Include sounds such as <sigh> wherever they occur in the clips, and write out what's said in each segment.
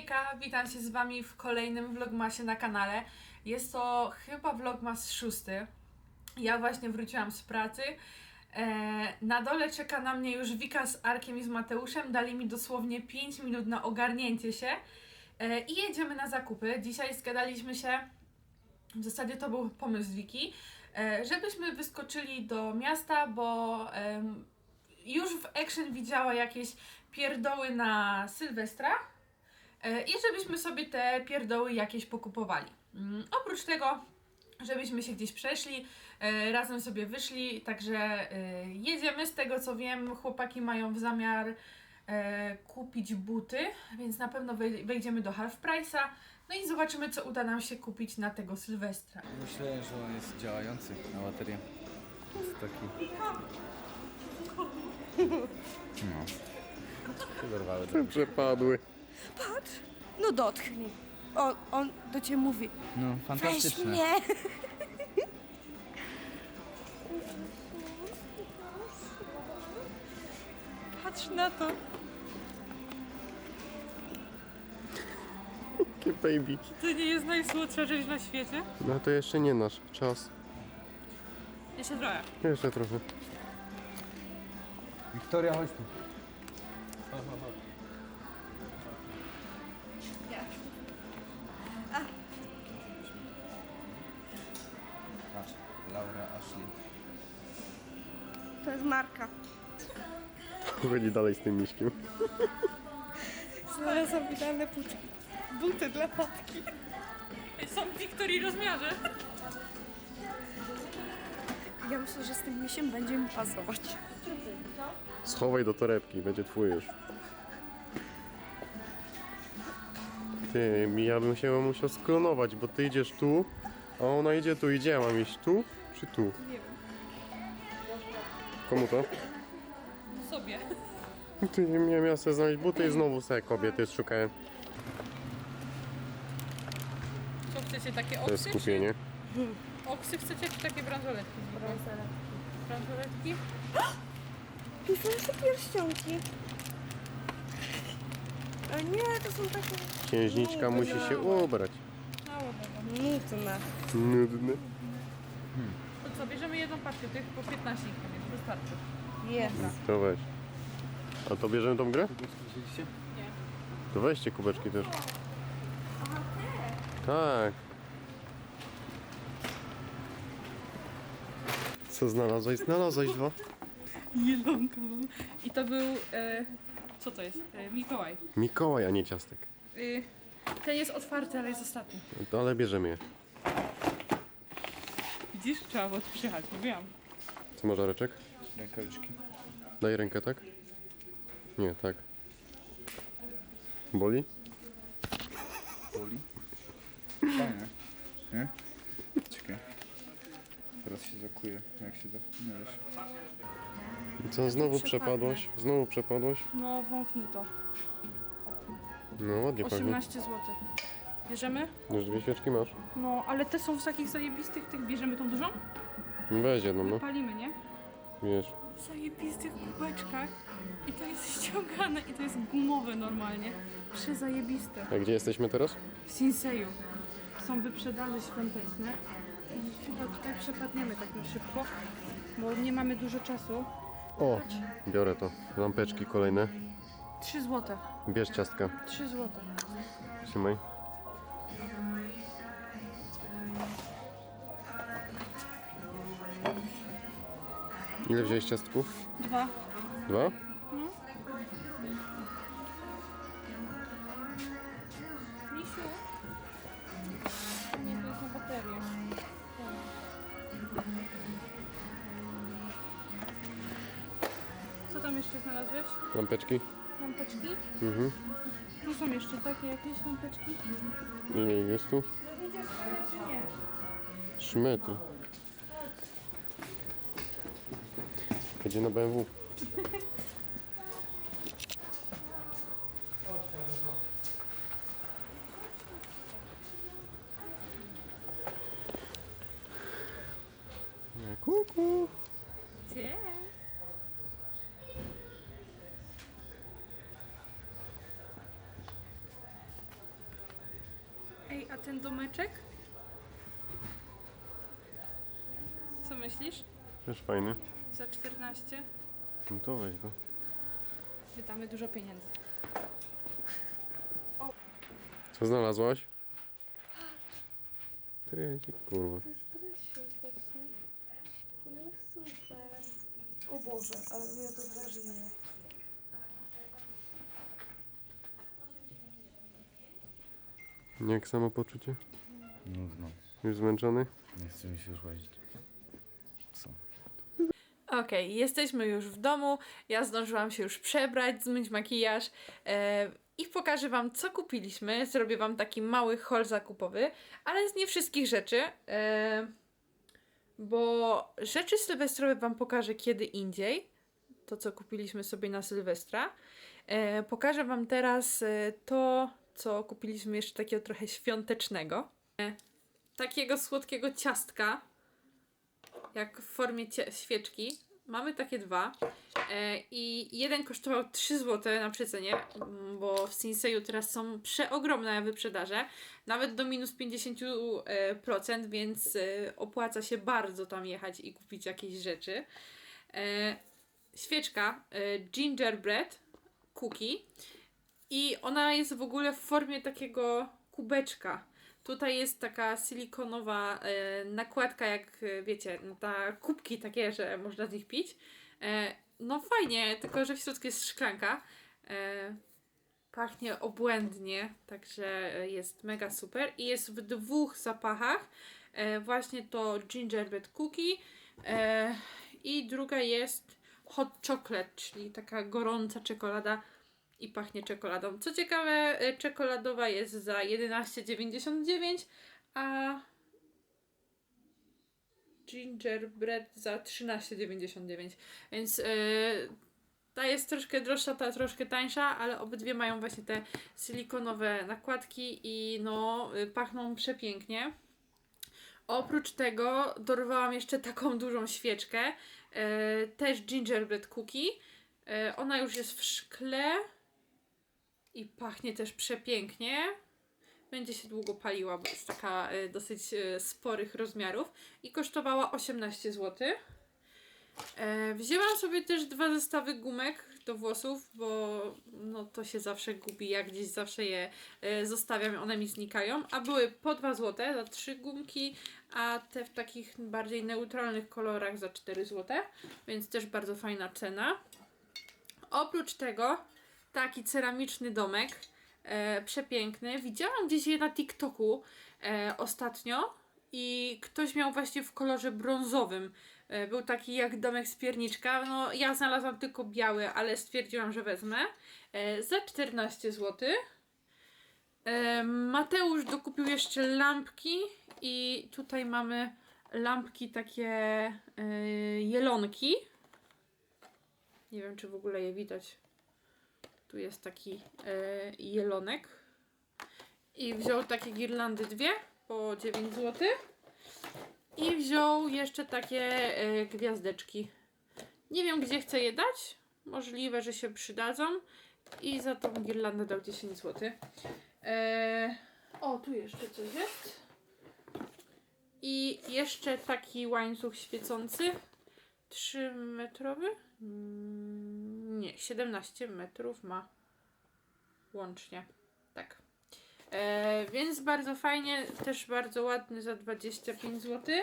Hejka, witam się z Wami w kolejnym vlogmasie na kanale. Jest to chyba vlogmas szósty. Ja właśnie wróciłam z pracy. E, na dole czeka na mnie już Wika z Arkiem i z Mateuszem. Dali mi dosłownie 5 minut na ogarnięcie się. E, I jedziemy na zakupy. Dzisiaj zgadaliśmy się, w zasadzie to był pomysł Wiki, e, żebyśmy wyskoczyli do miasta, bo już w Action widziała jakieś pierdoły na Sylwestra i żebyśmy sobie te pierdoły jakieś pokupowali. Mm, Oprócz tego, żebyśmy się gdzieś przeszli, e, razem sobie wyszli, także e, jedziemy. Z tego co wiem, chłopaki mają w zamiar e, kupić buty, więc na pewno wej- wejdziemy do Half Price'a, no i zobaczymy, co uda nam się kupić na tego Sylwestra. Myślę, że on jest działający na baterię. Jest taki. No. Zerwały do... Przepadły. Patrz, no dotknij. On, on do ciebie mówi, No, weź fantastyczne. mnie. Patrz na to. Jakie baby. To nie jest najsłodsza rzecz na świecie? No to jeszcze nie nasz czas. Jeszcze trochę. Jeszcze trochę. Wiktoria, chodź tu. Chodzi dalej z tym miśkiem. Znalazłam idealne buty. Buty dla matki. Są w Wiktorii rozmiarze. Ja myślę, że z tym misiem będzie mi pasować. Schowaj do torebki, będzie twój już. Ty, mi- ja bym się musiał sklonować, bo ty idziesz tu, a ona idzie tu. Idzie, ja mam iść tu czy tu? Nie wiem. Komu to? Ty, nie miałem sobie znaleźć buty i znowu sobie kobiety szukałem. Co chcecie, takie To jest oksy? skupienie. Oksy chcecie, czy takie bransoletki? Bransoletki. Tu <gasps> są jeszcze pierścionki. A nie, to są takie Księżniczka musi się ubrać. Nudne. Nudny. To co, bierzemy jedną paczkę tych po 15 ich wystarczy. Jest. To weź. A to bierzemy tą grę? Widzieliście? To weźcie kubeczki też. Tak. Co znalazłeś? Znalazłeś dwa. Jelonka mam. I to był, e, co to jest? E, Mikołaj. Mikołaj, a nie ciastek. Y, ten jest otwarty, ale jest ostatni. No to ale bierzemy je. Widzisz? Trzeba było tu przyjechać, mówiłam. Co masz Areczek? Rękawiczki. Daj rękę, tak? Nie, tak. Boli? Boli. Fajne. Nie? Ciekawe. Teraz się zakuje, jak się da. Nie wiesz. Co, znowu przepadłaś? Znowu przepadłaś? No, wąchnij to. No ładnie pachnie. 18 zł. Bierzemy? Już dwie świeczki masz? No, ale te są w takich zajebistych, tych bierzemy tą dużą? Weź jedną, no. Palimy, nie? Wiesz. Zajebistych kubeczkach. I to jest <laughs> ściągane i to jest gumowe normalnie. Przezajebiste. A gdzie jesteśmy teraz? W Sinseju. Są wyprzedaże świąteczne. I chyba tutaj przepadniemy tak na szybko, bo nie mamy dużo czasu. O, biorę to. Lampeczki kolejne. 3 zł. Bierz ciastka. 3 zł. Trzymaj. Ile wziąłeś ciastków? Dwa. Dwa? Misiu. Nie, to jest na baterię. Co tam jeszcze znalazłeś? Lampeczki? Lampeczki? Mhm. Tu są jeszcze takie jakieś lampeczki? Ile ich jest tu? Trzy metry. Będzie na BMW. Kuku. Gdzie? A ten domeczek? Co myślisz? Też fajny. Za 14? No to weź go. Wydamy dużo pieniędzy. Co znalazłaś? Ty, kurwa. O Boże, ale mnie to wrażenie. Jak samopoczucie? Nudno. Już zmęczony? Nie chce mi się już łazić. Okej, jesteśmy już w domu. Ja zdążyłam się już przebrać, zmyć makijaż e, i pokażę Wam, co kupiliśmy. Zrobię Wam taki mały haul zakupowy, ale z nie wszystkich rzeczy, e, bo rzeczy sylwestrowe Wam pokażę kiedy indziej. To, co kupiliśmy sobie na Sylwestra. E, pokażę Wam teraz to, co kupiliśmy jeszcze takiego trochę świątecznego. Takiego słodkiego ciastka jak w formie świeczki. Mamy takie dwa. E, I jeden kosztował 3 zł na przecenie, mm, bo w Sinseju teraz są przeogromne wyprzedaże. Nawet do minus 50%, e, więc e, opłaca się bardzo tam jechać i kupić jakieś rzeczy. E, świeczka e, gingerbread cookie i ona jest w ogóle w formie takiego kubeczka. Tutaj jest taka silikonowa e, nakładka, jak e, wiecie, no ta kubki takie, że można z nich pić. E, no fajnie, tylko że w środku jest szklanka. Pachnie obłędnie, także jest mega super. I jest w dwóch zapachach. Właśnie to gingerbread cookie i druga jest hot chocolate, czyli taka gorąca czekolada i pachnie czekoladą. Co ciekawe, e, czekoladowa jest za 11,99, a gingerbread za 13,99. Więc e, ta jest troszkę droższa, ta troszkę tańsza, ale obydwie mają właśnie te silikonowe nakładki i no y, pachną przepięknie. Oprócz tego dorwałam jeszcze taką dużą świeczkę, e, też gingerbread cookie. E, ona już jest w szkle i pachnie też przepięknie. Będzie się długo paliła, bo jest taka e, dosyć e, sporych rozmiarów i kosztowała 18 zł. E, wzięłam sobie też dwa zestawy gumek do włosów, bo no to się zawsze gubi, jak gdzieś zawsze je zostawiam, one mi znikają, a były po 2 zł za trzy gumki, a te w takich bardziej neutralnych kolorach za 4 zł, więc też bardzo fajna cena. Oprócz tego taki ceramiczny domek, e, przepiękny. Widziałam gdzieś je na TikToku e, ostatnio i ktoś miał właśnie w kolorze brązowym. E, był taki jak domek z pierniczka. No ja znalazłam tylko biały, ale stwierdziłam, że wezmę. E, za 14 zł. E, Mateusz dokupił jeszcze lampki i tutaj mamy lampki takie e, jelonki. Nie wiem, czy w ogóle je widać. Tu jest taki e, jelonek. I wziął takie girlandy dwie po 9 zł. I wziął jeszcze takie e, gwiazdeczki. Nie wiem, gdzie chcę je dać. Możliwe, że się przydadzą. I za tą girlandę dał 10 zł. E, o, tu jeszcze coś jest. I jeszcze taki łańcuch świecący. 3 metrowy? Mm, Nie, 17 metrów ma łącznie. Tak. E, więc bardzo fajnie, też bardzo ładny za 25 zł.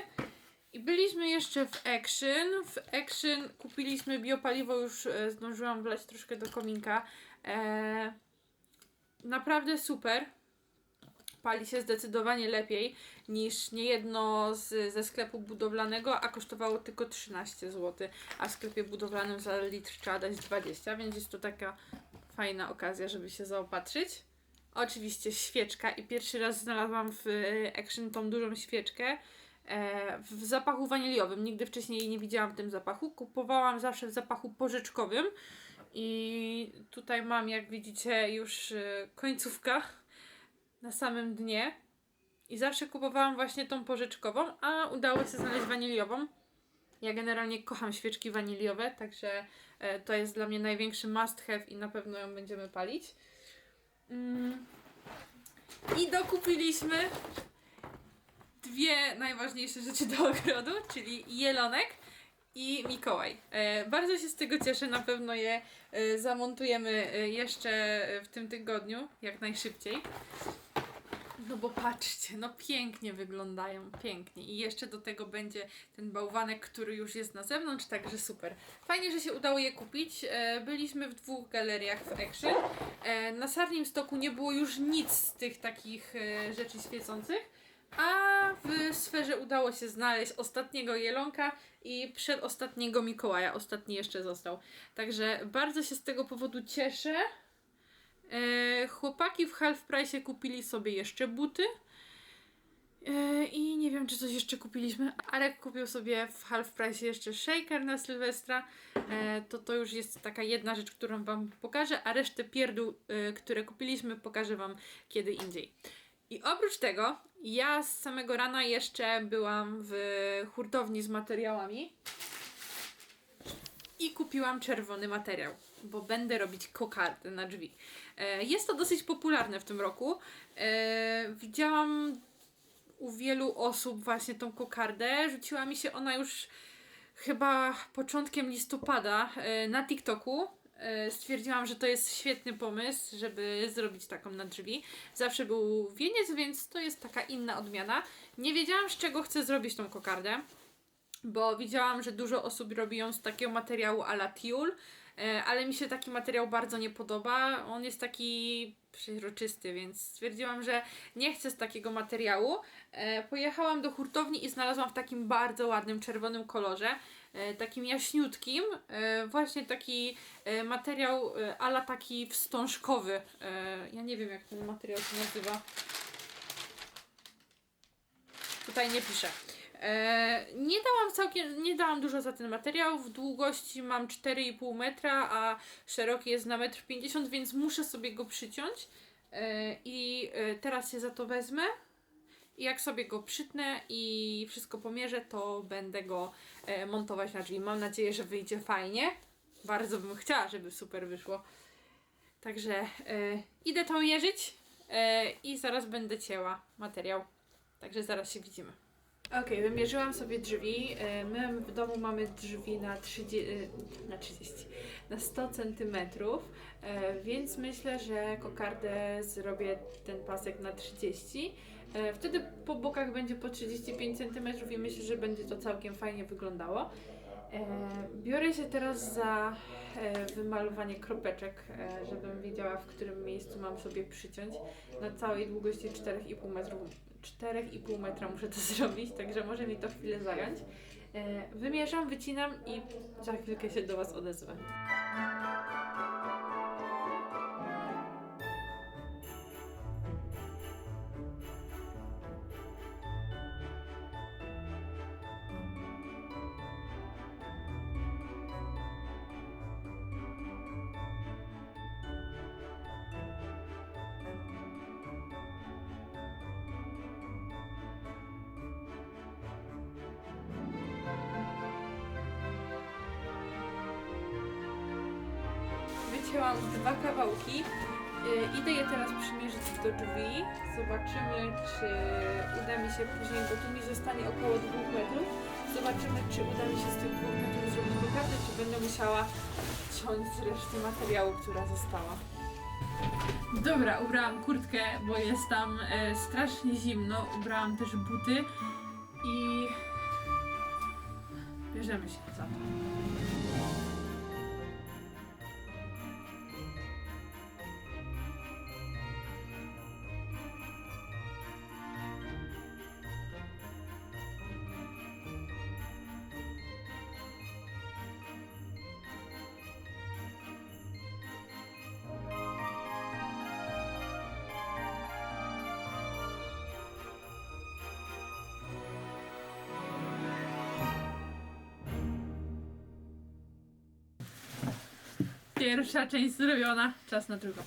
I byliśmy jeszcze w Action. W Action kupiliśmy biopaliwo, już e, zdążyłam wlać troszkę do kominka. E, naprawdę super. Pali się zdecydowanie lepiej niż niejedno z, ze sklepu budowlanego, a kosztowało tylko 13 zł, a w sklepie budowlanym za litr trzeba dać 20, więc jest to taka fajna okazja, żeby się zaopatrzyć. Oczywiście świeczka i pierwszy raz znalazłam w e, Action tą dużą świeczkę e, w zapachu waniliowym. Nigdy wcześniej jej nie widziałam w tym zapachu. Kupowałam zawsze w zapachu porzeczkowym i tutaj mam, jak widzicie, już e, końcówka na samym dnie. I zawsze kupowałam właśnie tą porzeczkową, a udało się znaleźć waniliową. Ja generalnie kocham świeczki waniliowe, także e, to jest dla mnie największy must have i na pewno ją będziemy palić. Mm. I dokupiliśmy dwie najważniejsze rzeczy do ogrodu, czyli jelonek i Mikołaj. E, bardzo się z tego cieszę, na pewno je e, zamontujemy jeszcze w tym tygodniu, jak najszybciej. No bo patrzcie, no pięknie wyglądają, pięknie. I jeszcze do tego będzie ten bałwanek, który już jest na zewnątrz, także super. Fajnie, że się udało je kupić. E, byliśmy w dwóch galeriach w Action. E, na Sarnim Stoku nie było już nic z tych takich e, rzeczy świecących, a w sferze udało się znaleźć ostatniego jelonka i przedostatniego Mikołaja. Ostatni jeszcze został. Także bardzo się z tego powodu cieszę. E, chłopaki w Half Price kupili sobie jeszcze buty. E, I nie wiem, czy coś jeszcze kupiliśmy. Arek kupił sobie w Half Price jeszcze shaker na Sylwestra. E, to to już jest taka jedna rzecz, którą Wam pokażę, a resztę pierdół, e, które kupiliśmy, pokażę Wam kiedy indziej. I oprócz tego, ja z samego rana jeszcze byłam w hurtowni z materiałami i kupiłam czerwony materiał, bo będę robić kokardy na drzwi. E, Jest to dosyć popularne w tym roku. E, Widziałam u wielu osób właśnie tą kokardę. Rzuciła mi się ona już chyba początkiem listopada e, na TikToku. Stwierdziłam, że to jest świetny pomysł, żeby zrobić taką na drzwi. Zawsze był wieniec, więc to jest taka inna odmiana. Nie wiedziałam, z czego chcę zrobić tą kokardę bo widziałam, że dużo osób robi ją z takiego materiału a la tiul, e, ale mi się taki materiał bardzo nie podoba. On jest taki przeźroczysty, więc stwierdziłam, że nie chcę z takiego materiału. E, Pojechałam do hurtowni i znalazłam w takim bardzo ładnym czerwonym kolorze, e, takim jaśniutkim, właśnie taki materiał ala taki wstążkowy. Ja nie wiem jak ten materiał się nazywa. Tutaj nie piszę. E, nie dałam całkiem, nie dałam dużo za ten materiał. W długości mam 4,5 metra, a szeroki jest na 1,50 m, więc muszę sobie go przyciąć. E, I e, teraz się za to wezmę. I jak sobie go przytnę i wszystko pomierzę, to będę go montować na drzwi. Mam nadzieję, że wyjdzie fajnie. Bardzo bym chciała, żeby super wyszło. Także idę to mierzyć i zaraz będę cięła materiał. Także zaraz się widzimy. Okej, wymierzyłam sobie drzwi. E, My w domu mamy drzwi na 30, e, na 30, na 100 centymetrów, e, więc myślę, że kokardę zrobię ten pasek na 30. E, Wtedy po bokach będzie po 35 cm i myślę, że będzie to całkiem fajnie wyglądało. E, Biorę się teraz za e, wymalowanie kropeczek, e, żebym wiedziała, w którym miejscu mam sobie przyciąć. Na całej długości 4,5 metrów 4,5 metra muszę to <laughs> zrobić, także może mi to chwilę zająć. Wymierzam, wycinam i za chwilkę się do Was odezwę. Wycięłam dwa kawałki. Y, Idę je teraz przymierzyć do drzwi. Zobaczymy, czy uda mi się później, bo tu mi zostanie około 2 metrów. Zobaczymy, czy uda mi się z tych 2 metrów zrobić kokardę, czy będę musiała ciąć z reszty materiału, która została. Dobra, ubrałam kurtkę, bo jest tam e, strasznie zimno. Ubrałam też buty i bierzemy się za to. Pierwsza część zrobiona, czas na drugą.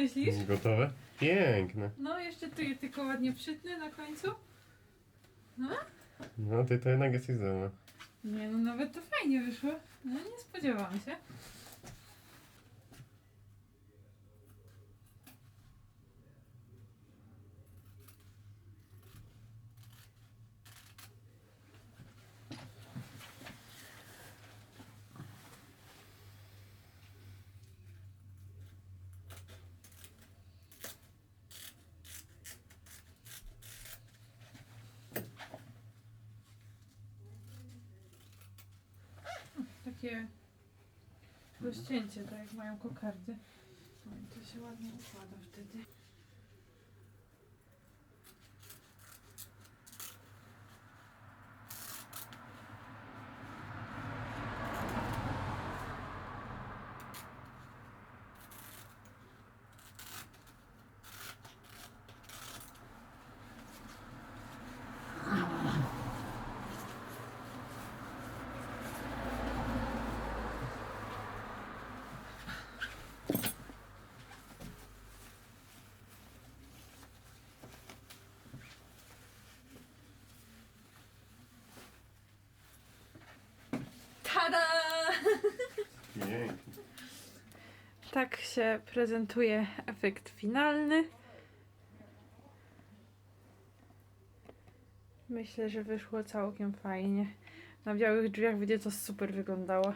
Myślisz? Gotowe? Piękne. No, jeszcze tu je tylko ładnie przytnę na końcu. No ty to jednak jesteś zdolna. Nie no, nawet to fajnie wyszło. No, nie spodziewałam się. Takie rozcięcie, tak jak mają kokardy. No to się ładnie układa wtedy. Tak się prezentuje efekt finalny. Myślę, że wyszło całkiem fajnie. Na białych drzwiach będzie to super wyglądało.